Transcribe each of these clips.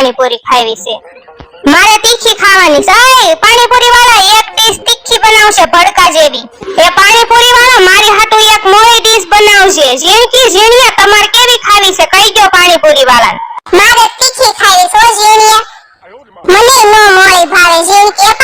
પાણીપુરી ખાવી છે. મારે તીખી ખાવાની છે. પાણીપુરી વાળા એક ડીશ તીખી બનાવશે ભડકા જેવી. એ પાણીપુરી વાળા મારી હાટુ એક મોળી ડીશ બનાવશે. ઝીણકી ઝીણિયા તમારે કેવી ખાવી છે કહી દો પાણીપુરી વાળા મારે તીખી ખાવી છે ઝીણિયા. મને નો મોળી ભાવે. ઝીણકી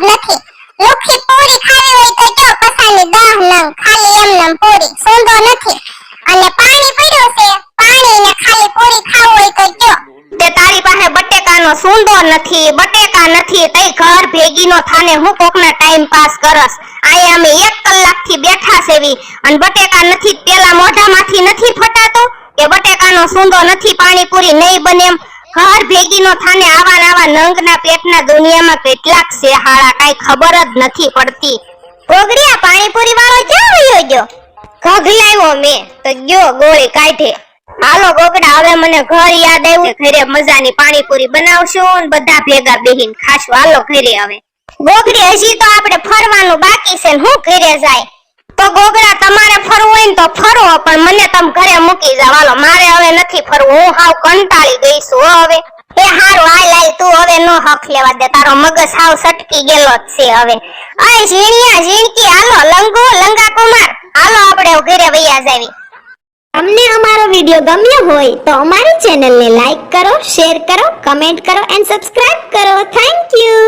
જ નથી. લુખી પૂરી ખાવી હોય તો જો પસાની દહ નંગ, ખાલી એમ નમ પૂરી. સૂંદો નથી. અને પાણી પડ્યું છે પાણી ને ખાલી પૂરી ખાવું હોય તો જો. તે તારી પાસે બટેકાનો સૂંદો નથી, બટેકા નથી, તઈ ઘર ભેગી નો થાને હું કોકના ટાઈમ પાસ કરસ. આય અમે એક કલાકથી બેઠા સેવી, અને બટેકા નથી, પેલા મોઢામાંથી નથી ફટાતું? કે બટેકાનો સૂંદો નથી, પાણીપુરી નહીં બને એમ? ઘર ભેગીનો થાને આવા ને આવા નંગના પેટના દુનિયામાં કેટલાક છે હાળા કાઈ ખબર જ નથી પડતી. ગોગડિયા પાણીપુરી વાળો ક્યાં વયો ગયો? ઘગલાવ્યો મેં, તો ગયો ગોળી કાઢે. હાલો ગોગડા, હવે મને ઘર યાદ આવ્યું ઘરે મજાની પાણીપુરી બનાવશું ને બધા ભેગા બેહીન ખાશું. હાલો ઘરે હવે. ગોગડી, હજી તો આપણે ફરવાનું બાકી છે ને હું ઘરે જાય? તો ગોગરા તમારે ફરવું હોય ને તો ફરો, પણ મને તમે ઘરે મૂકી જાવ હાલો, મારે હવે નથી ફરવું. હું હાવ કંટાળી ગઈ છું હવે. એ હારું, હાલ હાલ, તું હવે નો હક લેવા દે. તારો મગજ હાવ સટકી ગયેલો જ છે હવે. અય, ઝીણિયા, ઝીણકી, હાલો, લંગુ લંગા કુમાર હાલો, આપણે ઘરે વૈયા જાવી. તમને અમારો વિડિયો ગમ્યો હોય તો અમારી ચેનલને લાઈક કરો, શેર કરો, કમેન્ટ કરો, એન્ડ સબસ્ક્રાઇબ કરો. Thank you.